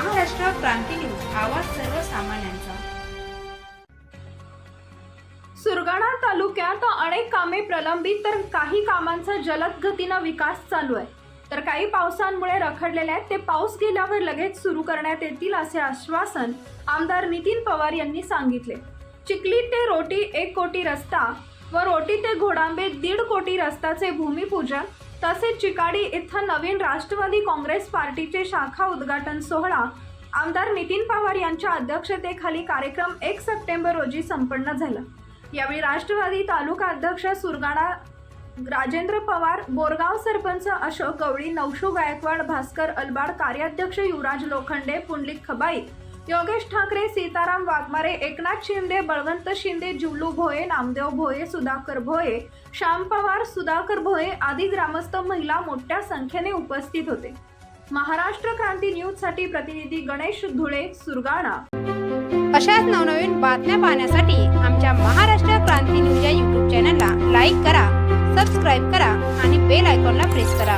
क्रांती news आवाज सर्वसामान्यांचा. सुरगाणा तालुक्यात अनेक कामे प्रलंबित तर काही कामांचा जलद गतीनं विकास चालू आहे. तर काही पावसांमुळे रखडलेले आहेत ते पाऊस गेल्यावर लगेच सुरू करण्यात येतील असे आश्वासन आमदार नितीन पवार यांनी सांगितले. चिखली ते रोटी एक कोटी रस्ता व रोटी ते घोडांबे दीड कोटी रस्त्याचे भूमिपूजन तसेच चिकाडी इथं नवीन राष्ट्रवादी काँग्रेस पार्टीचे शाखा उद्घाटन सोहळा आमदार नितीन पवार यांच्या अध्यक्षतेखाली कार्यक्रम एक सप्टेंबर रोजी संपन्न झाला. यावेळी राष्ट्रवादी तालुका अध्यक्ष सुरगाणा राजेंद्र पवार बोरगाव सरपंच अशोक गवळी नवशू गायकवाड भास्कर अलबाड कार्याध्यक्ष युवराज लोखंडे पुंडलिक खबाई योगेश ठाकरे सीताराम वाघमारे एकनाथ शिंदे बळवंत शिंदे जुल्लू भोये नामदेव भोये सुधाकर भोये श्याम पवार सुधाकर भोये आदी ग्रामस्थ महिला मोठ्या संख्येने उपस्थित होते. महाराष्ट्र क्रांती न्यूजसाठी प्रतिनिधी गणेश धुळे सुरगाणा. अशाच नवनवीन बातम्या पाहण्यासाठी आमच्या महाराष्ट्र क्रांती न्यूज या यूट्यूब चॅनलला लाईक करा सबस्क्राईब करा आणि बेल आयकॉनला प्रेस करा.